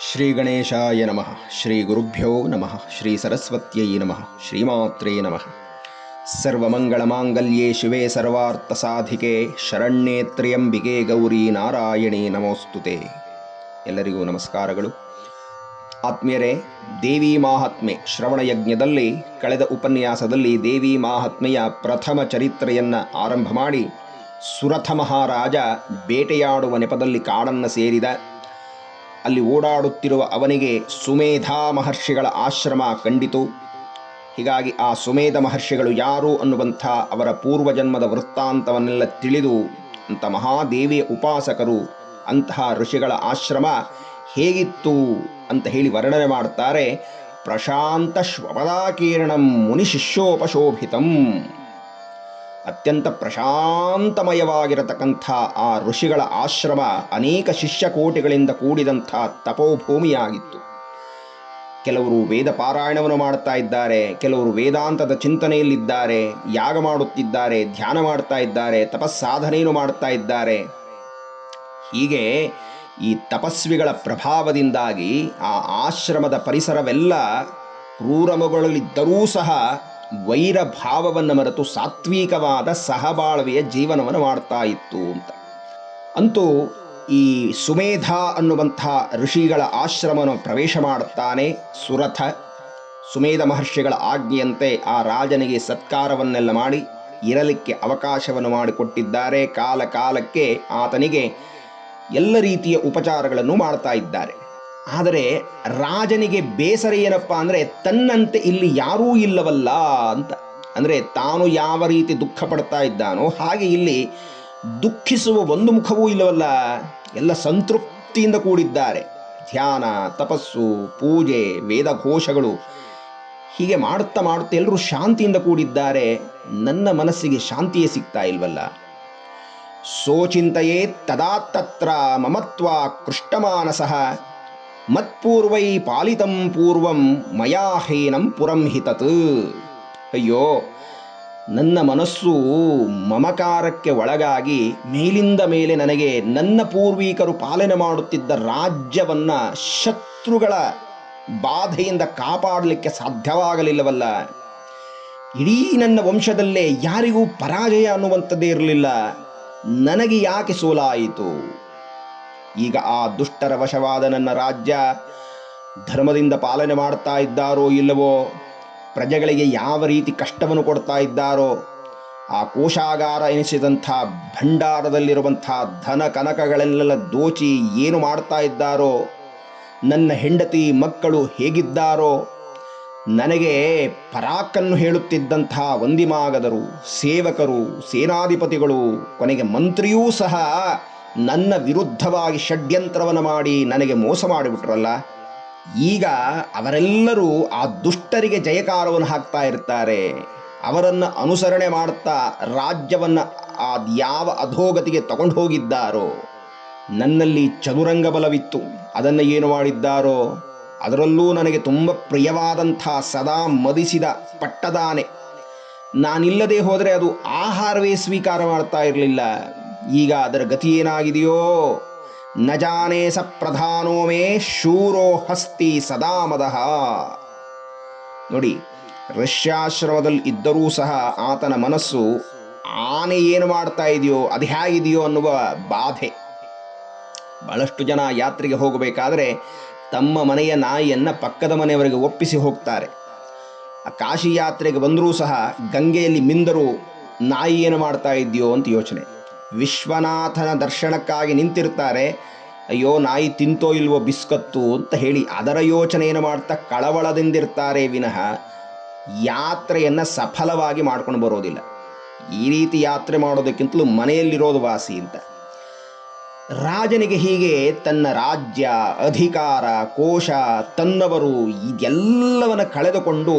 ಶ್ರೀ ಗಣೇಶಾಯ ನಮಃ. ಶ್ರೀ ಗುರುಭ್ಯೋ ನಮಃ. ಶ್ರೀ ಸರಸ್ವತ್ಯೈ ನಮಃ. ಶ್ರೀಮಾತ್ರೇ ನಮಃ. ಸರ್ವಮಂಗಳಮಾಂಗಲ್ಯೇ ಶಿವೇ ಸರ್ವಾರ್ಥಸಾಧಿಕೆ ಶರಣ್ಯೇ ಗೌರಿ ನಾರಾಯಣಿ ನಮೋಸ್ತುತೆ. ಎಲ್ಲರಿಗೂ ನಮಸ್ಕಾರಗಳು. ಆತ್ಮೀಯರೇ, ದೇವಿ ಮಾಹಾತ್ಮೆ ಶ್ರವಣ ಯಜ್ಞದಲ್ಲಿ ಕಳೆದ ಉಪನ್ಯಾಸದಲ್ಲಿ ದೇವಿ ಮಾಹಾತ್ಮೆಯ ಪ್ರಥಮ ಚರಿತ್ರೆಯನ್ನು ಆರಂಭ ಮಾಡಿ ಸುರಥ ಮಹಾರಾಜ ಬೇಟೆಯಾಡುವ ನೆಪದಲ್ಲಿ ಕಾಡನ್ನು ಸೇರಿದ ಅಲ್ಲಿ ಓಡಾಡುತ್ತಿರುವ ಅವನಿಗೆ ಸುಮೇಧಾ ಮಹರ್ಷಿಗಳ ಆಶ್ರಮ ಕಂಡಿತು. ಹೀಗಾಗಿ ಆ ಸುಮೇಧ ಮಹರ್ಷಿಗಳು ಯಾರು ಅನ್ನುವಂಥ ಅವರ ಪೂರ್ವಜನ್ಮದ ವೃತ್ತಾಂತವನ್ನೆಲ್ಲ ತಿಳಿದು ಅಂಥ ಮಹಾದೇವಿಯ ಉಪಾಸಕರು, ಅಂತಹ ಋಷಿಗಳ ಆಶ್ರಮ ಹೇಗಿತ್ತು ಅಂತ ಹೇಳಿ ವರ್ಣನೆ ಮಾಡ್ತಾರೆ. ಪ್ರಶಾಂತ ಶ್ವಪದಾಕೀರ್ಣಂ ಮುನಿ ಶಿಷ್ಯೋಪಶೋಭಿತಂ ಅತ್ಯಂತ ಪ್ರಶಾಂತಮಯವಾಗಿರತಕ್ಕಂಥ ಆ ಋಷಿಗಳ ಆಶ್ರಮ ಅನೇಕ ಶಿಷ್ಯಕೋಟಿಗಳಿಂದ ಕೂಡಿದಂಥ ತಪೋಭೂಮಿಯಾಗಿತ್ತು. ಕೆಲವರು ವೇದ ಪಾರಾಯಣವನ್ನು ಮಾಡ್ತಾ ಇದ್ದಾರೆ, ಕೆಲವರು ವೇದಾಂತದ ಚಿಂತನೆಯಲ್ಲಿದ್ದಾರೆ, ಯಾಗ ಮಾಡುತ್ತಿದ್ದಾರೆ, ಧ್ಯಾನ ಮಾಡ್ತಾ ಇದ್ದಾರೆ, ತಪಸ್ಸಾಧನೆಯನ್ನು ಮಾಡ್ತಾ ಇದ್ದಾರೆ. ಹೀಗೆ ಈ ತಪಸ್ವಿಗಳ ಪ್ರಭಾವದಿಂದಾಗಿ ಆ ಆಶ್ರಮದ ಪರಿಸರವೆಲ್ಲ ಕ್ರೂರಮಗಳಲ್ಲಿದ್ದರೂ ಸಹ ವೈರ ಭಾವವನ್ನು ಮರೆತು ಸಾತ್ವಿಕವಾದ ಸಹಬಾಳ್ವೆಯ ಜೀವನವನ್ನು ಮಾಡ್ತಾ ಇತ್ತು ಅಂತ. ಅಂತೂ ಈ ಸುಮೇಧ ಅನ್ನುವಂಥ ಋಷಿಗಳ ಆಶ್ರಮವನ್ನು ಪ್ರವೇಶ ಮಾಡುತ್ತಾನೆ. ಸುರಥ, ಸುಮೇಧ ಮಹರ್ಷಿಗಳ ಆಜ್ಞೆಯಂತೆ ಆ ರಾಜನಿಗೆ ಸತ್ಕಾರವನ್ನೆಲ್ಲ ಮಾಡಿ ಇರಲಿಕ್ಕೆ ಅವಕಾಶವನ್ನು ಮಾಡಿಕೊಟ್ಟಿದ್ದಾರೆ. ಕಾಲ ಕಾಲಕ್ಕೆ ಆತನಿಗೆ ಎಲ್ಲ ರೀತಿಯ ಉಪಚಾರಗಳನ್ನು ಮಾಡ್ತಾ ಇದ್ದಾರೆ. ಆದರೆ ರಾಜನಿಗೆ ಬೇಸರ ಏನಪ್ಪ ಅಂದರೆ ತನ್ನಂತೆ ಇಲ್ಲಿ ಯಾರೂ ಇಲ್ಲವಲ್ಲ ಅಂತ. ಅಂದರೆ ತಾನು ಯಾವ ರೀತಿ ದುಃಖ ಪಡ್ತಾ ಇದ್ದಾನೋ ಹಾಗೆ ಇಲ್ಲಿ ದುಃಖಿಸುವ ಒಂದು ಮುಖವೂ ಇಲ್ಲವಲ್ಲ. ಎಲ್ಲ ಸಂತೃಪ್ತಿಯಿಂದ ಕೂಡಿದ್ದಾರೆ. ಧ್ಯಾನ, ತಪಸ್ಸು, ಪೂಜೆ, ವೇದಘೋಷಗಳು. ಹೀಗೆ ಮಾಡುತ್ತಾ ಮಾಡುತ್ತಾ ಎಲ್ಲರೂ ಶಾಂತಿಯಿಂದ ಕೂಡಿದ್ದಾರೆ. ನನ್ನ ಮನಸ್ಸಿಗೆ ಶಾಂತಿಯೇ ಸಿಗ್ತಾ ಇಲ್ವಲ್ಲ. ಸೋಚಿಂತೆಯೇ ತದಾ ತತ್ರ ಮಮತ್ವ ಕೃಷ್ಟಮಾನಸಃ. ಮತ್ಪೂರ್ವೈ ಪಾಲಿತಂ ಪೂರ್ವಂ ಮಯಾಹೇನಂ ಪುರಂ ಹಿತತ್ ಅಯ್ಯೋ, ನನ್ನ ಮನಸ್ಸು ಮಮಕಾರಕ್ಕೆ ಒಳಗಾಗಿ ಮೇಲಿಂದ ಮೇಲೆ ನನಗೆ ನನ್ನ ಪೂರ್ವಿಕರು ಪಾಲನೆ ಮಾಡುತ್ತಿದ್ದ ರಾಜ್ಯವನ್ನು ಶತ್ರುಗಳ ಬಾಧೆಯಿಂದ ಕಾಪಾಡಲಿಕ್ಕೆ ಸಾಧ್ಯವಾಗಲಿಲ್ಲವಲ್ಲ. ಇಡೀ ನನ್ನ ವಂಶದಲ್ಲೇ ಯಾರಿಗೂ ಪರಾಜಯ ಅನ್ನುವಂಥದ್ದೇ ಇರಲಿಲ್ಲ. ನನಗೆ ಯಾಕೆ ಸೋಲಾಯಿತು? ಈಗ ಆ ದುಷ್ಟರ ವಶವಾದ ನನ್ನ ರಾಜ್ಯ ಧರ್ಮದಿಂದ ಪಾಲನೆ ಮಾಡ್ತಾ ಇದ್ದಾರೋ ಇಲ್ಲವೋ, ಪ್ರಜೆಗಳಿಗೆ ಯಾವ ರೀತಿ ಕಷ್ಟವನ್ನು ಕೊಡ್ತಾ ಇದ್ದಾರೋ, ಆ ಕೋಶಾಗಾರ ಎನಿಸಿದಂಥ ಭಂಡಾರದಲ್ಲಿರುವಂಥ ಧನ ಕನಕಗಳೆಲ್ಲ ದೋಚಿ ಏನು ಮಾಡ್ತಾ ಇದ್ದಾರೋ, ನನ್ನ ಹೆಂಡತಿ ಮಕ್ಕಳು ಹೇಗಿದ್ದಾರೋ, ನನಗೆ ಪರಾಕನ್ನು ಹೇಳುತ್ತಿದ್ದಂಥ ವಂದಿಮಾಗದರು, ಸೇವಕರು, ಸೇನಾಧಿಪತಿಗಳು, ಕೊನೆಗೆ ಮಂತ್ರಿಯೂ ಸಹ ನನ್ನ ವಿರುದ್ಧವಾಗಿ ಷಡ್ಯಂತ್ರವನ್ನು ಮಾಡಿ ನನಗೆ ಮೋಸ ಮಾಡಿಬಿಟ್ರಲ್ಲ, ಈಗ ಅವರೆಲ್ಲರೂ ಆ ದುಷ್ಟರಿಗೆ ಜಯಕಾರವನ್ನು ಹಾಕ್ತಾ ಇರ್ತಾರೆ. ಅವರನ್ನು ಅನುಸರಣೆ ಮಾಡ್ತಾ ರಾಜ್ಯವನ್ನು ಆ ಯಾವ ಅಧೋಗತಿಗೆ ತಗೊಂಡು ಹೋಗಿದ್ದಾರೋ, ನನ್ನಲ್ಲಿ ಚದುರಂಗ ಬಲವಿತ್ತು. ಅದನ್ನು ಏನು ಮಾಡಿದ್ದಾರೋ, ಅದರಲ್ಲೂ ನನಗೆ ತುಂಬ ಪ್ರಿಯವಾದಂಥ ಸದಾ ಮದಿಸಿದ ಪಟ್ಟದಾನೆ. ನಾನಿಲ್ಲದೆ ಹೋದರೆ ಅದು ಆಹಾರವೇ ಸ್ವೀಕಾರ ಮಾಡ್ತಾ ಇರಲಿಲ್ಲ. ಈಗ ಅದರ ಗತಿ ಏನಾಗಿದೆಯೋ? ನ ಜಾನೇ ಸ ಪ್ರಧಾನೋ ಮೇ ಶೂರೋ ಹಸ್ತಿ ಸದಾ ಮದಃ. ನೋಡಿ, ರಷ್ಯಾಶ್ರಮದಲ್ಲಿ ಇದ್ದರೂ ಸಹ ಆತನ ಮನಸ್ಸು ಆನೆ ಏನು ಮಾಡ್ತಾ ಇದೆಯೋ, ಅದು ಹೇಗಿದೆಯೋ ಅನ್ನುವ ಬಾಧೆ. ಬಹಳಷ್ಟು ಜನ ಯಾತ್ರೆಗೆ ಹೋಗಬೇಕಾದರೆ ತಮ್ಮ ಮನೆಯ ನಾಯಿಯನ್ನು ಪಕ್ಕದ ಮನೆಯವರಿಗೆ ಒಪ್ಪಿಸಿ ಹೋಗ್ತಾರೆ. ಆ ಕಾಶಿ ಯಾತ್ರೆಗೆ ಬಂದರೂ ಸಹ ಗಂಗೆಯಲ್ಲಿ ಮಿಂದರೂ ನಾಯಿ ಏನು ಮಾಡ್ತಾ ಇದೆಯೋ ಅಂತ ಯೋಚನೆ. ವಿಶ್ವನಾಥನ ದರ್ಶನಕ್ಕಾಗಿ ನಿಂತಿರ್ತಾರೆ ಅಯ್ಯೋ, ನಾಯಿ ತಿಂತೋ ಇಲ್ವೋ ಬಿಸ್ಕತ್ತು ಅಂತ ಹೇಳಿ ಅದರ ಯೋಚನೆಯನ್ನು ಮಾಡ್ತಾ ಕಳವಳದಿಂದಿರ್ತಾರೆ ವಿನಃ ಯಾತ್ರೆಯನ್ನು ಸಫಲವಾಗಿ ಮಾಡ್ಕೊಂಡು ಬರೋದಿಲ್ಲ. ಈ ರೀತಿ ಯಾತ್ರೆ ಮಾಡೋದಕ್ಕಿಂತಲೂ ಮನೆಯಲ್ಲಿರೋದು ವಾಸಿ ಅಂತ. ರಾಜನಿಗೆ ಹೀಗೆ ತನ್ನ ರಾಜ್ಯ, ಅಧಿಕಾರ, ಕೋಶ ತನ್ನವರು ಇದೆಲ್ಲವನ್ನು ಕಳೆದುಕೊಂಡು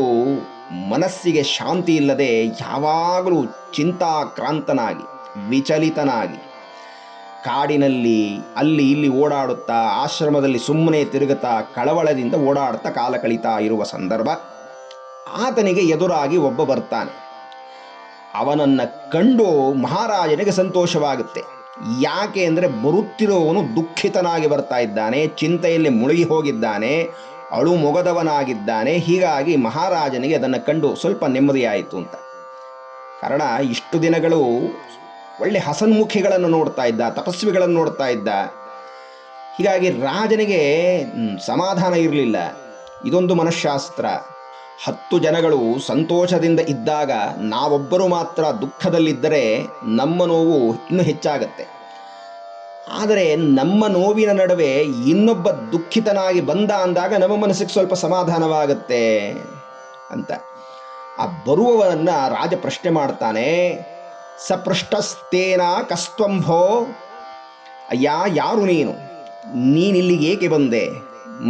ಮನಸ್ಸಿಗೆ ಶಾಂತಿ ಇಲ್ಲದೆ ಯಾವಾಗಲೂ ಚಿಂತಾಕ್ರಾಂತನಾಗಿ ವಿಚಲಿತನಾಗಿ. ಕಾಡಿನಲ್ಲಿ, ಅಲ್ಲಿ ಇಲ್ಲಿ ಓಡಾಡುತ್ತಾ, ಆಶ್ರಮದಲ್ಲಿ ಸುಮ್ಮನೆ ತಿರುಗುತ್ತಾ, ಕಳವಳದಿಂದ ಓಡಾಡುತ್ತಾ ಕಾಲ ಕಳೀತಾ ಇರುವ ಸಂದರ್ಭ, ಆತನಿಗೆ ಎದುರಾಗಿ ಒಬ್ಬ ಬರ್ತಾನೆ. ಅವನನ್ನು ಕಂಡು ಮಹಾರಾಜನಿಗೆ ಸಂತೋಷವಾಗುತ್ತೆ. ಯಾಕೆ ಅಂದರೆ ಬರುತ್ತಿರುವವನು ದುಃಖಿತನಾಗಿ ಬರ್ತಾ ಇದ್ದಾನೆ, ಚಿಂತೆಯಲ್ಲಿ ಮುಳುಗಿ ಹೋಗಿದ್ದಾನೆ ಅಳು ಮೊಗದವನಾಗಿದ್ದಾನೆ ಹೀಗಾಗಿ ಮಹಾರಾಜನಿಗೆ ಅದನ್ನು ಕಂಡು ಸ್ವಲ್ಪ ನೆಮ್ಮದಿಯಾಯಿತು ಅಂತ. ಕಾರಣ, ಇಷ್ಟು ದಿನಗಳು ಒಳ್ಳೆ ಹಸನ್ಮುಖಿಗಳನ್ನು ನೋಡ್ತಾ ಇದ್ದ, ತಪಸ್ವಿಗಳನ್ನು ನೋಡ್ತಾ ಇದ್ದ. ಹೀಗಾಗಿ ರಾಜನಿಗೆ ಸಮಾಧಾನ ಇರಲಿಲ್ಲ. ಇದೊಂದು ಮನಃಶಾಸ್ತ್ರ ಹತ್ತು ಜನಗಳು ಸಂತೋಷದಿಂದ ಇದ್ದಾಗ ನಾವೊಬ್ಬರು ಮಾತ್ರ ದುಃಖದಲ್ಲಿದ್ದರೆ ನಮ್ಮ ನೋವು ಇನ್ನೂ ಹೆಚ್ಚಾಗತ್ತೆ. ಆದರೆ ನಮ್ಮ ನೋವಿನ ನಡುವೆ ಇನ್ನೊಬ್ಬ ದುಃಖಿತನಾಗಿ ಬಂದ ಅಂದಾಗ ನಮ್ಮ ಮನಸ್ಸಿಗೆ ಸ್ವಲ್ಪ ಸಮಾಧಾನವಾಗುತ್ತೆ ಅಂತ. ಆ ಬರುವವರನ್ನು ರಾಜ ಪ್ರಶ್ನೆ ಮಾಡ್ತಾನೆ ಸಪೃಷ್ಟಸ್ತೇನ ಕಸ್ತ್ವಂಭೋ. ಅಯ್ಯ, ಯಾರು ನೀನು? ನೀನಿಲ್ಲಿಗೆ ಏಕೆ ಬಂದೆ?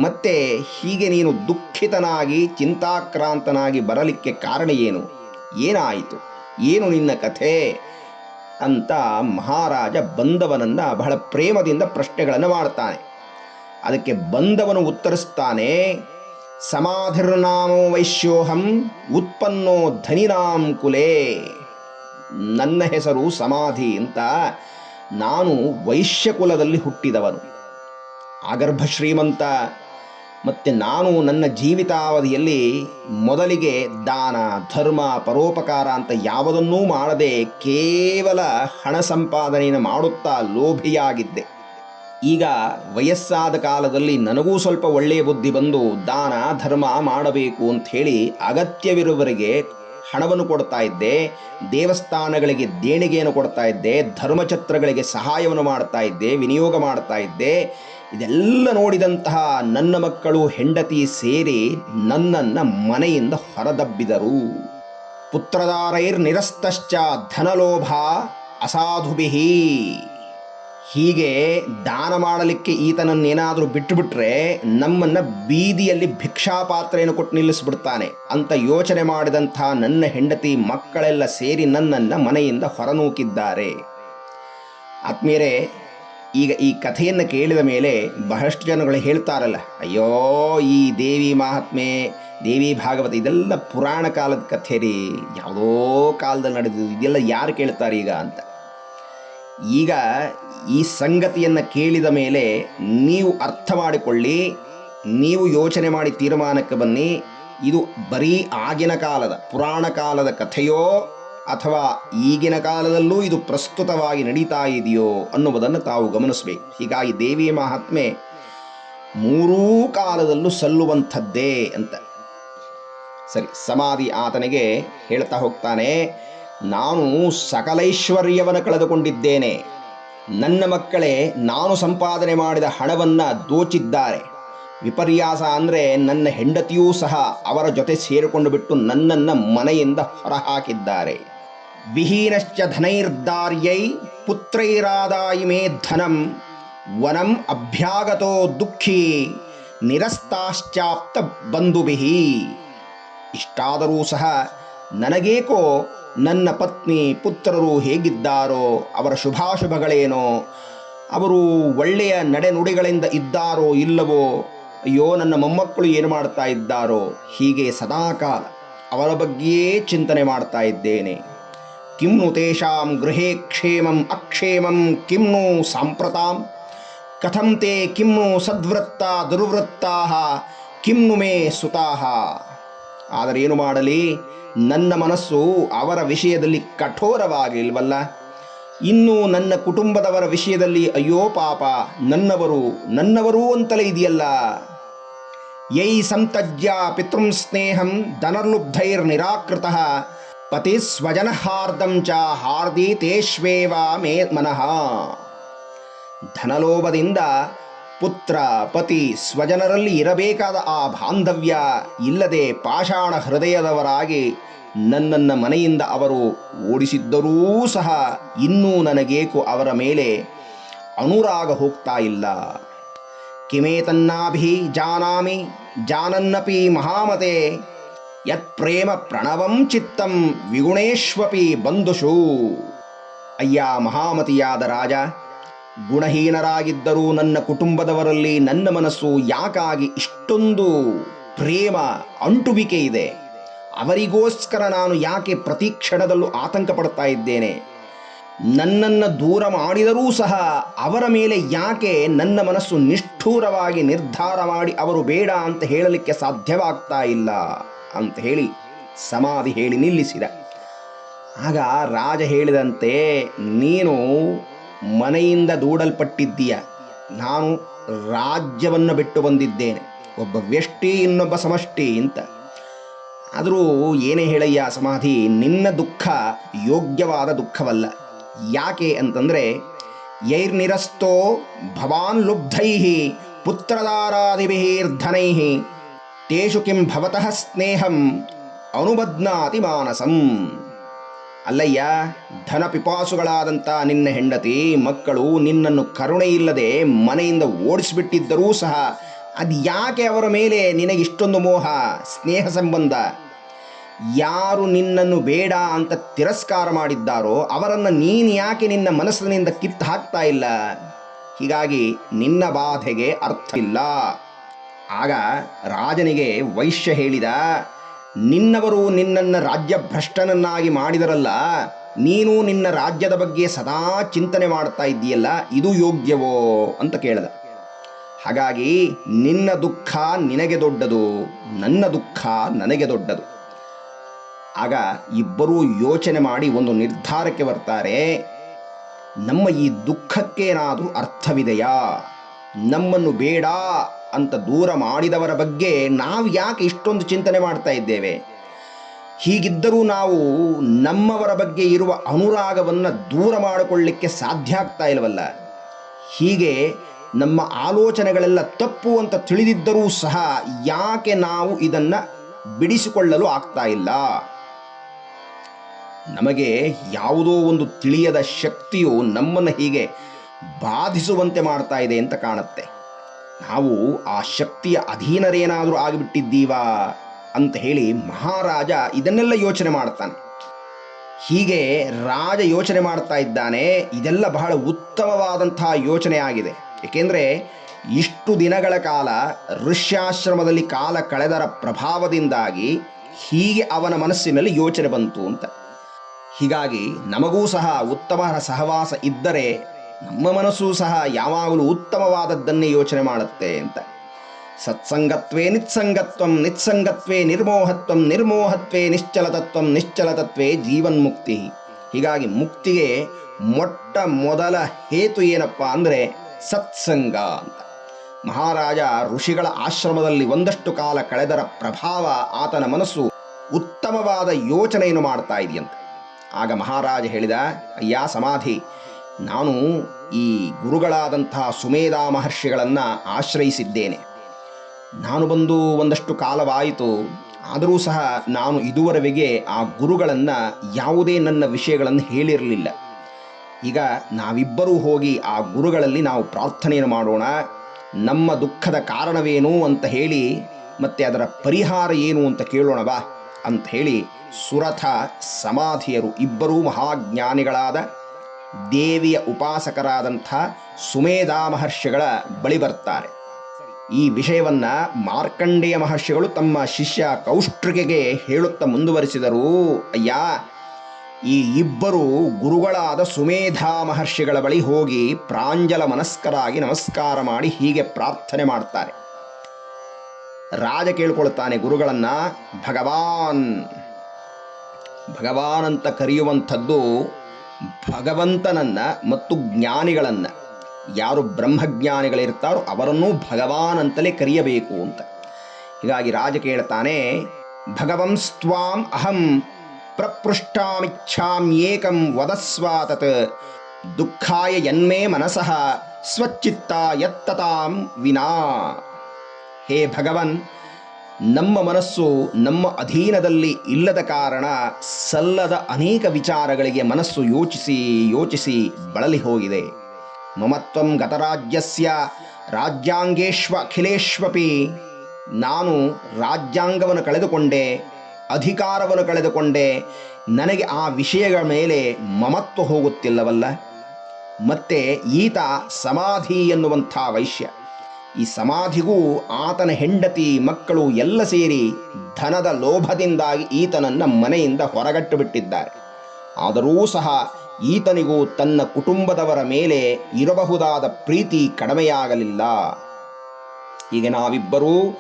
ಮತ್ತೆ ಹೀಗೆ ನೀನು ದುಃಖಿತನಾಗಿ, ಚಿಂತಾಕ್ರಾಂತನಾಗಿ ಬರಲಿಕ್ಕೆ ಕಾರಣ ಏನು? ಏನಾಯಿತು? ಏನು ನಿನ್ನ ಕಥೆ? ಅಂತ ಮಹಾರಾಜ ಬಂದವನನ್ನು ಬಹಳ ಪ್ರೇಮದಿಂದ ಪ್ರಶ್ನೆಗಳನ್ನು ಮಾಡ್ತಾನೆ. ಅದಕ್ಕೆ ಬಂದವನು ಉತ್ತರಿಸ್ತಾನೆ, ಸಮಾಧಿರ್ನಾಮೋ ವೈಶ್ಯೋಹಂ ಉತ್ಪನ್ನೋ ಧನಿನಾಂ ಕುಲೇ. ನನ್ನ ಹೆಸರು ಸಮಾಧಿ ಅಂತ ನಾನು ವೈಶ್ಯಕುಲದಲ್ಲಿ ಹುಟ್ಟಿದವನು. ಆಗರ್ಭ ಶ್ರೀಮಂತ ಮತ್ತು ನಾನು ನನ್ನ ಜೀವಿತಾವಧಿಯಲ್ಲಿ ಮೊದಲಿಗೆ ದಾನ, ಧರ್ಮ, ಪರೋಪಕಾರ ಅಂತ ಯಾವುದನ್ನೂ ಮಾಡದೆ ಕೇವಲ ಹಣ ಸಂಪಾದನೆಯನ್ನು ಮಾಡುತ್ತಾ ಲೋಭಿಯಾಗಿದ್ದೆ. ಈಗ ವಯಸ್ಸಾದ ಕಾಲದಲ್ಲಿ ನನಗೂ ಸ್ವಲ್ಪ ಒಳ್ಳೆಯ ಬುದ್ಧಿ ಬಂದು ದಾನ, ಧರ್ಮ ಮಾಡಬೇಕು ಅಂತ ಅಗತ್ಯವಿರುವವರಿಗೆ ಹಣವನ್ನು ಕೊಡ್ತಾ ಇದ್ದೆ, ದೇವಸ್ಥಾನಗಳಿಗೆ ದೇಣಿಗೆಯನ್ನು ಕೊಡ್ತಾ ಇದ್ದೆ, ಧರ್ಮಛತ್ರಗಳಿಗೆ ಸಹಾಯವನ್ನು ಮಾಡ್ತಾ ಇದ್ದೆ, ವಿನಿಯೋಗ ಮಾಡ್ತಾ ಇದ್ದೆ. ಇದೆಲ್ಲ ನೋಡಿದಂತಹ ನನ್ನ ಮಕ್ಕಳು ಹೆಂಡತಿ ಸೇರಿ ನನ್ನನ್ನು ಮನೆಯಿಂದ ಹೊರದಬ್ಬಿದರು. ಪುತ್ರದಾರೈರ್ ನಿರಸ್ತಶ್ಚ ಧನಲೋಭ ಅಸಾಧುಭಿಹಿ ಹೀಗೆ ದಾನ ಮಾಡಲಿಕ್ಕೆ ಈತನನ್ನೇನಾದರೂ ಬಿಟ್ಟುಬಿಟ್ರೆ ನಮ್ಮನ್ನ ಬೀದಿಯಲ್ಲಿ ಭಿಕ್ಷಾಪಾತ್ರೆಯನ್ನು ಕೊಟ್ಟು ನಿಲ್ಲಿಸ್ಬಿಡ್ತಾನೆ ಅಂತ ಯೋಚನೆ ಮಾಡಿದಂಥ ನನ್ನ ಹೆಂಡತಿ ಮಕ್ಕಳೆಲ್ಲ ಸೇರಿ ನನ್ನನ್ನು ಮನೆಯಿಂದ ಹೊರನೂಕಿದ್ದಾರೆ. ಆತ್ಮೀಯರೇ, ಈಗ ಈ ಕಥೆಯನ್ನು ಕೇಳಿದ ಮೇಲೆ ಬಹಳಷ್ಟು ಜನಗಳು ಹೇಳ್ತಾರಲ್ಲ, ಅಯ್ಯೋ ಈ ದೇವಿ ಮಹಾತ್ಮೆ, ದೇವಿ ಭಾಗವತ ಇದೆಲ್ಲ ಪುರಾಣ ಕಾಲದ ಕಥೆ ರೀ, ಯಾವುದೋ ಕಾಲದಲ್ಲಿ ನಡೆದಿದ್ದು, ಇದೆಲ್ಲ ಯಾರು ಕೇಳ್ತಾರೆ ಈಗ ಅಂತ. ಈಗ ಈ ಸಂಗತಿಯನ್ನು ಕೇಳಿದ ಮೇಲೆ ನೀವು ಅರ್ಥ ಮಾಡಿಕೊಳ್ಳಿ, ನೀವು ಯೋಚನೆ ಮಾಡಿ ತೀರ್ಮಾನಕ್ಕೆ ಬನ್ನಿ. ಇದು ಬರೀ ಆಗಿನ ಕಾಲದ, ಪುರಾಣ ಕಾಲದ ಕಥೆಯೋ ಅಥವಾ ಈಗಿನ ಕಾಲದಲ್ಲೂ ಇದು ಪ್ರಸ್ತುತವಾಗಿ ನಡೀತಾ ಇದೆಯೋ ಅನ್ನುವುದನ್ನು ತಾವು ಗಮನಿಸಬೇಕು. ಹೀಗಾಗಿ ದೇವಿ ಮಹಾತ್ಮೆ ಮೂರೂ ಕಾಲದಲ್ಲೂ ಸಲ್ಲುವಂಥದ್ದೇ ಅಂತ. ಸರಿ, ಸಮಾಧಿ ಆತನಿಗೆ ಹೇಳ್ತಾ ಹೋಗ್ತಾನೆ, ನಾನು ಸಕಲೈಶ್ವರ್ಯವನ್ನು ಕಳೆದುಕೊಂಡಿದ್ದೇನೆ. ನನ್ನ ಮಕ್ಕಳೇ, ನಾನು ಸಂಪಾದನೆ ಮಾಡಿದ ಹಣವನ್ನು ದೋಚಿದ್ದಾರೆ. ವಿಪರ್ಯಾಸ ಅಂದರೆ ನನ್ನ ಹೆಂಡತಿಯೂ ಸಹ ಅವರ ಜೊತೆ ಸೇರಿಕೊಂಡು ಬಿಟ್ಟು ನನ್ನನ್ನು ಮನೆಯಿಂದ ಹೊರಹಾಕಿದ್ದಾರೆ. ವಿಹೀನಶ್ಚ ಧನೈರ್ದಾರ್ಯೈ ಪುತ್ರೈರಾದಾಯಿ ಮೇ ಧನಂ, ವನಂ ಅಭ್ಯಾಗತೋ ದುಃಖಿ, ನಿರಸ್ತಾಶ್ಚಾಪ್ತ ಬಂಧುಬಿಹಿ ಇಷ್ಟಾದರೂ ಸಹ ನನಗೇಕೋ ನನ್ನ ಪತ್ನಿ ಪುತ್ರರು ಹೇಗಿದ್ದಾರೋ, ಅವರ ಶುಭಾಶುಭಗಳೇನೋ ಅವರು ಒಳ್ಳೆಯ ನಡೆನುಡಿಗಳಿಂದ ಇದ್ದಾರೋ ಇಲ್ಲವೋ, ಅಯ್ಯೋ, ನನ್ನ ಮೊಮ್ಮಕ್ಕಳು ಏನು ಮಾಡ್ತಾ ಇದ್ದಾರೋ, ಹೀಗೆ ಸದಾಕಾಲ ಅವರ ಬಗ್ಗೆಯೇ ಚಿಂತನೆ ಮಾಡ್ತಾ ಇದ್ದೇನೆ. ಕಿಮ್ನು ತೇಷಾಂ ಗೃಹೇ ಕ್ಷೇಮಂ ಅಕ್ಷೇಮಂ ಕಿಮ್ನು ಸಾಂಪ್ರತಾಂ, ಕಥಂತೆ ಕಿಮ್ನು ಸದ್ವೃತ್ತ ದುರ್ವೃತ್ತಾ ಕಿಮ್ನು ಮೇ ಸುತಾಹ ಆದರೆ ಏನು ಮಾಡಲಿ? ನನ್ನ ಮನಸ್ಸು ಅವರ ವಿಷಯದಲ್ಲಿ ಕಠೋರವಾಗಿಲ್ವಲ್ಲ? ಇನ್ನು ನನ್ನ ಕುಟುಂಬದವರ ವಿಷಯದಲ್ಲಿ, ಅಯ್ಯೋ ಪಾಪ, ನನ್ನವರು, ನನ್ನವರೂ ಅಂತಲೇ ಇದೆಯಲ್ಲ? ಯೈ ಸಂತಜ್ಯ ಪಿತೃಂ ಸ್ನೇಹಂ ಧನರ್ಲುಬ್ಧೈರ್ ನಿರಾಕೃತ ಪತಿ ಸ್ವಜನಹಾರ್ದಂ ಚ ಹಾರ್ದಿ ತೇಷ್ವೇವ ಮೇ ಮನಃ. ಧನಲೋಭದಿಂದ ಪುತ್ರ, ಪತಿ ಸ್ವಜನರಲ್ಲಿ ಇರಬೇಕಾದ ಆ ಬಾಂಧವ್ಯ ಇಲ್ಲದೆ ಪಾಷಾಣ ಹೃದಯದವರಾಗಿ ನನ್ನನ್ನು ಮನೆಯಿಂದ ಅವರು ಓಡಿಸಿದ್ದರೂ ಸಹ ಇನ್ನೂ ನನಗೇಕು ಅವರ ಮೇಲೆ ಅನುರಾಗ ಹೋಗ್ತಾ ಇಲ್ಲ. ಕಿಮೇತನ್ನಾಭಿ ಜಾನಾಮಿ, ಜಾನನ್ನಪಿ ಮಹಾಮತೆ, ಯತ್ ಪ್ರೇಮ ಪ್ರಣವಂ ಚಿತ್ತಂ ವಿಗುಣೇಶ್ವಪಿ ಬಂಧುಷು. ಅಯ್ಯ ಮಹಾಮತಿಯಾದ ರಾಜ ಗುಣಹೀನರಾಗಿದ್ದರೂ ನನ್ನ ಕುಟುಂಬದವರಲ್ಲಿ ನನ್ನ ಮನಸ್ಸು ಯಾಕಾಗಿ ಇಷ್ಟೊಂದು ಪ್ರೇಮ, ಅಂಟುವಿಕೆ ಇದೆ? ಅವರಿಗೋಸ್ಕರ ನಾನು ಯಾಕೆ ಪ್ರತಿ ಕ್ಷಣದಲ್ಲೂ ಆತಂಕ ಪಡ್ತಾ ಇದ್ದೇನೆ? ನನ್ನನ್ನು ದೂರ ಮಾಡಿದರೂ ಸಹ ಅವರ ಮೇಲೆ ಯಾಕೆ ನನ್ನ ಮನಸ್ಸು ನಿಷ್ಠೂರವಾಗಿ ನಿರ್ಧಾರ ಮಾಡಿ ಅವರು ಬೇಡ ಅಂತ ಹೇಳಲಿಕ್ಕೆ ಸಾಧ್ಯವಾಗ್ತಾ ಇಲ್ಲ ಅಂತ ಹೇಳಿ ಸಮಾಧಿ ಹೇಳಿ ನಿಲ್ಲಿಸಿದ. ಆಗ ರಾಜ ಹೇಳಿದಂತೆ, ನೀನು ಮನೆಯಿಂದ ದೂಡಲ್ಪಟ್ಟಿದ್ದೀಯ. ನಾನು ರಾಜ್ಯವನ್ನು ಬಿಟ್ಟು ಬಂದಿದ್ದೇನೆ. ಒಬ್ಬ ವ್ಯಷ್ಟಿ ಇನ್ನೊಬ್ಬ ಸಮಷ್ಟಿ ಅಂತ. ಆದರೂ ಏನೇ ಹೇಳಯ್ಯ ಸಮಾಧಿ, ನಿನ್ನ ದುಃಖ ಯೋಗ್ಯವಾದ ದುಃಖವಲ್ಲ. ಯಾಕೆ ಅಂತಂದರೆ ಯೈರ್ನಿರಸ್ತೋ ಭವಾನ್ ಲುಬ್ಧೈ ಪುತ್ರದಾರಾದಿಭಿರ್ಧನೈ ತೇಷು ಕಿಂ ಭವತಃ ಸ್ನೇಹಂ ಅನುಬದ್ನಾತಿ ಮಾನಸಂ. ಅಲ್ಲಯ್ಯ, ಧನ ಪಿಪಾಸುಗಳಾದಂಥ ನಿನ್ನ ಹೆಂಡತಿ, ಮಕ್ಕಳು ನಿನ್ನನ್ನು ಕರುಣೆ ಇಲ್ಲದೆ ಮನೆಯಿಂದ ಓಡಿಸಿಬಿಟ್ಟಿದ್ದರೂ ಸಹ ಅದು ಯಾಕೆ ಅವರ ಮೇಲೆ ನಿನಗೆ ಇಷ್ಟೊಂದು ಮೋಹ, ಸ್ನೇಹ ಸಂಬಂಧ? ಯಾರು ನಿನ್ನನ್ನು ಬೇಡ ಅಂತ ತಿರಸ್ಕಾರ ಮಾಡಿದ್ದಾರೋ ಅವರನ್ನು ನೀನು ಯಾಕೆ ನಿನ್ನ ಮನಸ್ಸಿನಿಂದ ಕಿತ್ತು ಹಾಕ್ತಾ ಇಲ್ಲ? ಹೀಗಾಗಿ ನಿನ್ನ ಬಾಧೆಗೆ ಅರ್ಥವಿಲ್ಲ. ಆಗ ರಾಜನಿಗೆ ವೈಶ್ಯ ಹೇಳಿದ ನಿನ್ನವರು ನಿನ್ನನ್ನು ರಾಜ್ಯ ಭ್ರಷ್ಟನನ್ನಾಗಿ ಮಾಡಿದರಲ್ಲ, ನೀನು ನಿನ್ನ ರಾಜ್ಯದ ಬಗ್ಗೆ ಸದಾ ಚಿಂತನೆ ಮಾಡ್ತಾ ಇದ್ದೀಯಲ್ಲ, ಇದು ಯೋಗ್ಯವೋ ಅಂತ ಕೇಳಿದ. ಹಾಗಾಗಿ ನಿನ್ನ ದುಃಖ ನಿನಗೆ ದೊಡ್ಡದು, ನನ್ನ ದುಃಖ ನನಗೆ ದೊಡ್ಡದು. ಆಗ ಇಬ್ಬರೂ ಯೋಚನೆ ಮಾಡಿ ಒಂದು ನಿರ್ಧಾರಕ್ಕೆ ಬರ್ತಾರೆ, ನಮ್ಮ ಈ ದುಃಖಕ್ಕೇನಾದರೂ ಅರ್ಥವಿದೆಯಾ? ನಮ್ಮನ್ನು ಬೇಡ ಅಂತ ದೂರ ಮಾಡಿದವರ ಬಗ್ಗೆ ನಾವು ಯಾಕೆ ಇಷ್ಟೊಂದು ಚಿಂತನೆ ಮಾಡ್ತಾ ಇದ್ದೇವೆ? ಹೀಗಿದ್ದರೂ ನಾವು ನಮ್ಮವರ ಬಗ್ಗೆ ಇರುವ ಅನುರಾಗವನ್ನು ದೂರ ಮಾಡಿಕೊಳ್ಳಿಕ್ಕೆ ಸಾಧ್ಯ ಆಗ್ತಾ ಇಲ್ಲವಲ್ಲ ಹೀಗೆ ನಮ್ಮ ಆಲೋಚನೆಗಳೆಲ್ಲ ತಪ್ಪು ಅಂತ ತಿಳಿದಿದ್ದರೂ ಸಹ ಯಾಕೆ ನಾವು ಇದನ್ನು ಬಿಡಿಸಿಕೊಳ್ಳಲು ಆಗ್ತಾ ಇಲ್ಲ? ನಮಗೆ ಯಾವುದೋ ಒಂದು ತಿಳಿಯದ ಶಕ್ತಿಯು ನಮ್ಮನ್ನು ಹೀಗೆ ಬಾಧಿಸುವಂತೆ ಮಾಡ್ತಾ ಇದೆ ಅಂತ ಕಾಣುತ್ತೆ. ನಾವು ಆ ಶಕ್ತಿಯ ಅಧೀನರೇನಾದರೂ ಆಗಿಬಿಟ್ಟಿದ್ದೀವಾ ಅಂತ ಹೇಳಿ ಮಹಾರಾಜ ಇದನ್ನೆಲ್ಲ ಯೋಚನೆ ಮಾಡ್ತಾನೆ. ಹೀಗೆ ರಾಜ ಯೋಚನೆ ಮಾಡ್ತಾ ಇದ್ದಾನೆ. ಇದೆಲ್ಲ ಬಹಳ ಉತ್ತಮವಾದಂತಹ ಯೋಚನೆ ಆಗಿದೆ. ಏಕೆಂದರೆ ಇಷ್ಟು ದಿನಗಳ ಕಾಲ ಋಷ್ಯಾಶ್ರಮದಲ್ಲಿ ಕಾಲ ಕಳೆದರ ಪ್ರಭಾವದಿಂದಾಗಿ ಹೀಗೆ ಅವನ ಮನಸ್ಸಿನಲ್ಲಿ ಯೋಚನೆ ಬಂತು ಅಂತ. ಹೀಗಾಗಿ ನಮಗೂ ಸಹ ಉತ್ತಮ ಸಹವಾಸ ಇದ್ದರೆ ನಮ್ಮ ಮನಸ್ಸು ಸಹ ಯಾವಾಗಲೂ ಉತ್ತಮವಾದದ್ದನ್ನೇ ಯೋಚನೆ ಮಾಡುತ್ತೆ ಅಂತ. ಸತ್ಸಂಗತ್ವೇ ನಿತ್ಸಂಗತ್ವಂ, ನಿತ್ಸಂಗತ್ವೇ ನಿರ್ಮೋಹತ್ವಂ, ನಿರ್ಮೋಹತ್ವೇ ನಿಶ್ಚಲತತ್ವಂ, ನಿಶ್ಚಲತತ್ವೇ ಜೀವನ್ಮುಕ್ತಿ. ಹೀಗಾಗಿ ಮುಕ್ತಿಗೆ ಮೊಟ್ಟ ಮೊದಲ ಹೇತು ಏನಪ್ಪ ಅಂದರೆ ಸತ್ಸಂಗ ಅಂತ. ಮಹಾರಾಜ ಋಷಿಗಳ ಆಶ್ರಮದಲ್ಲಿ ಒಂದಷ್ಟು ಕಾಲ ಕಳೆದರ ಪ್ರಭಾವ ಆತನ ಮನಸ್ಸು ಉತ್ತಮವಾದ ಯೋಚನೆಯನ್ನು ಮಾಡ್ತಾ ಇದೆಯಂತೆ. ಆಗ ಮಹಾರಾಜ ಹೇಳಿದ, ಅಯ್ಯ ಸಮಾಧಿ ನಾನು ಈ ಗುರುಗಳಾದಂಥ ಸುಮೇಧ ಮಹರ್ಷಿಗಳನ್ನು ಆಶ್ರಯಿಸಿದ್ದೇನೆ. ನಾನು ಬಂದು ಒಂದಷ್ಟು ಕಾಲವಾಯಿತು. ಆದರೂ ಸಹ ನಾನು ಇದುವರೆಗೆ ಆ ಗುರುಗಳನ್ನು ಯಾವುದೇ ನನ್ನ ವಿಷಯಗಳನ್ನು ಹೇಳಿರಲಿಲ್ಲ. ಈಗ ನಾವಿಬ್ಬರೂ ಹೋಗಿ ಆ ಗುರುಗಳಲ್ಲಿ ನಾವು ಪ್ರಾರ್ಥನೆಯನ್ನು ಮಾಡೋಣ. ನಮ್ಮ ದುಃಖದ ಕಾರಣವೇನು ಅಂತ ಹೇಳಿ, ಮತ್ತು ಅದರ ಪರಿಹಾರ ಏನು ಅಂತ ಕೇಳೋಣ ಬಾ ಅಂತ ಹೇಳಿ ಸುರಥ ಸಮಾಧಿಯರು ಇಬ್ಬರೂ ಮಹಾಜ್ಞಾನಿಗಳಾದ ದೇವಿಯ ಉಪಾಸಕರಾದಂಥ ಸುಮೇಧಾ ಮಹರ್ಷಿಗಳ ಬಳಿ ಬರ್ತಾರೆ. ಈ ವಿಷಯವನ್ನ ಮಾರ್ಕಂಡೇಯ ಮಹರ್ಷಿಗಳು ತಮ್ಮ ಶಿಷ್ಯ ಕೌಷ್ಟ್ರಿಗೆಗೆ ಹೇಳುತ್ತಾ ಮುಂದುವರಿಸಿದರು. ಅಯ್ಯ, ಈ ಇಬ್ಬರು ಗುರುಗಳಾದ ಸುಮೇಧಾ ಮಹರ್ಷಿಗಳ ಬಳಿ ಹೋಗಿ ಪ್ರಾಂಜಲ ಮನಸ್ಕರಾಗಿ ನಮಸ್ಕಾರ ಮಾಡಿ ಹೀಗೆ ಪ್ರಾರ್ಥನೆ ಮಾಡ್ತಾರೆ. ರಾಜ ಕೇಳ್ಕೊಳ್ತಾನೆ ಗುರುಗಳನ್ನ, ಭಗವಾನ್ ಭಗವಾನ್ ಅಂತ ಕರೆಯುವಂಥದ್ದು ಭಗವಂತನನ್ನ ಮತ್ತು ಜ್ಞಾನಿಗಳನ್ನ ಯಾರು ಬ್ರಹ್ಮಜ್ಞಾನಿಗಳಿರ್ತಾರೋ ಅವರನ್ನೂ ಭಗವಾನ್ ಅಂತಲೇ ಕರೆಯಬೇಕು ಅಂತ. ಹೀಗಾಗಿ ರಾಜ ಕೇಳ್ತಾನೆ, ಭಗವಂಸ್ತ್ವಾಂ ಅಹಂ ಪ್ರಪೃಷ್ಟಾಮಿಚ್ಛಾಮ್ಯೇಕಂ ವದಸ್ವಾ ತತ್ ದುಃಖಾಯ ಯನ್ಮೇ ಮನಸಃ ಸ್ವಚ್ಚಿತ್ತ ಯತ್ತತಾಂ ವಿನಾ. ಹೇ ಭಗವನ್ ನಮ್ಮ ಮನಸ್ಸು ನಮ್ಮ ಅಧೀನದಲ್ಲಿ ಇಲ್ಲದ ಕಾರಣ ಸಲ್ಲದ ಅನೇಕ ವಿಚಾರಗಳಿಗೆ ಮನಸ್ಸು ಯೋಚಿಸಿ ಯೋಚಿಸಿ ಬಳಲಿ ಹೋಗಿದೆ. ಮಮತ್ವಂ ಗತರಾಜ್ಯಸ್ಯ ರಾಜ್ಯಾಂಗೇಶ್ವ ಅಖಿಲೇಶ್ವಪಿ. ನಾನು ರಾಜ್ಯಾಂಗವನ್ನು ಕಳೆದುಕೊಂಡೆ, ಅಧಿಕಾರವನ್ನು ಕಳೆದುಕೊಂಡೆ. ನನಗೆ ಆ ವಿಷಯಗಳ ಮೇಲೆ ಮಮತ್ವ ಹೋಗುತ್ತಿಲ್ಲವಲ್ಲ? ಮತ್ತೆ ಈತ ಸಮಾಧಿ ಎನ್ನುವಂಥ ವೈಶ್ಯ. ಈ ಸಮಾಧಿಗೂ ಆತನ ಹೆಂಡತಿ ಮಕ್ಕಳು ಎಲ್ಲ ಸೇರಿ ಧನದ ಲೋಭದಿಂದಾಗಿ ಈತನನ್ನ ಮನೆಯಿಂದ ಹೊರಗಟ್ಟು ಬಿಟ್ಟಿದ್ದಾರೆ ಆದರೂ ಸಹ ಈತನಿಗೂ ತನ್ನ ಕುಟುಂಬದವರ ಮೇಲೆ ಇರಬಹುದಾದ ಪ್ರೀತಿ ಕಡಿಮೆಯಾಗಲಿಲ್ಲ. ಈಗ ನಾವಿಬ್ಬರೂ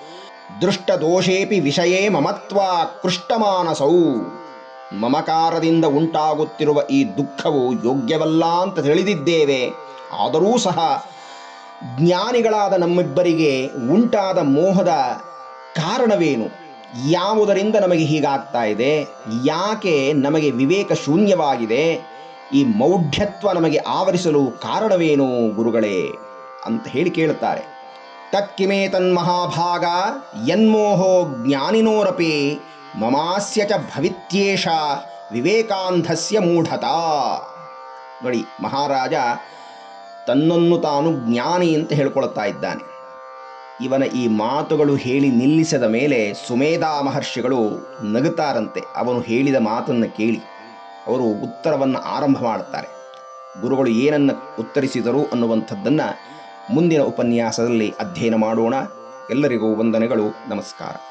ದೃಷ್ಟದೋಷೇಪಿ ವಿಷಯೇ ಮಮತ್ವ ಕೃಷ್ಟಮಾನಸೌ. ಮಮಕಾರದಿಂದ ಉಂಟಾಗುತ್ತಿರುವ ಈ ದುಃಖವು ಯೋಗ್ಯವಲ್ಲ ಅಂತ ತಿಳಿದಿದ್ದೇವೆ. ಆದರೂ ಸಹ ಜ್ಞಾನಿಗಳಾದ ನಮ್ಮಿಬ್ಬರಿಗೆ ಉಂಟಾದ ಮೋಹದ ಕಾರಣವೇನು? ಯಾವುದರಿಂದ ನಮಗೆ ಹೀಗಾಗ್ತಾ ಇದೆ? ಯಾಕೆ ನಮಗೆ ವಿವೇಕ ಶೂನ್ಯವಾಗಿದೆ? ಈ ಮೌಢ್ಯತ್ವ ನಮಗೆ ಆವರಿಸಲು ಕಾರಣವೇನು ಗುರುಗಳೇ? ಅಂತ ಹೇಳಿ ಕೇಳುತ್ತಾರೆ. ತಕ್ಕಿಮೇ ತನ್ಮಹಾಭಾಗ, ಯನ್ಮೋಹೋ ಜ್ಞಾನಿನೋರಪಿ, ಮಮಾಸ್ಯ ಚ ಭವಿತ್ಯೇಷ ವಿವೇಕಾಂಧಸ್ಯ ಮೂಢತಾ. ನೋಡಿ, ಮಹಾರಾಜ ತನ್ನನ್ನು ತಾನು ಜ್ಞಾನಿ ಅಂತ ಹೇಳ್ಕೊಳ್ತಾ ಇದ್ದಾನೆ. ಇವನ ಈ ಮಾತುಗಳು ಹೇಳಿ ನಿಲ್ಲಿಸಿದ ಮೇಲೆ ಸುಮೇಧಾ ಮಹರ್ಷಿಗಳು ನಗುತ್ತಾರಂತೆ. ಅವನು ಹೇಳಿದ ಮಾತನ್ನು ಕೇಳಿ ಅವರು ಉತ್ತರವನ್ನು ಆರಂಭ ಮಾಡುತ್ತಾರೆ. ಗುರುಗಳು ಏನನ್ನು ಉತ್ತರಿಸಿದರು ಅನ್ನುವಂಥದ್ದನ್ನು ಮುಂದಿನ ಉಪನ್ಯಾಸದಲ್ಲಿ ಅಧ್ಯಯನ ಮಾಡೋಣ. ಎಲ್ಲರಿಗೂ ವಂದನೆಗಳು, ನಮಸ್ಕಾರ.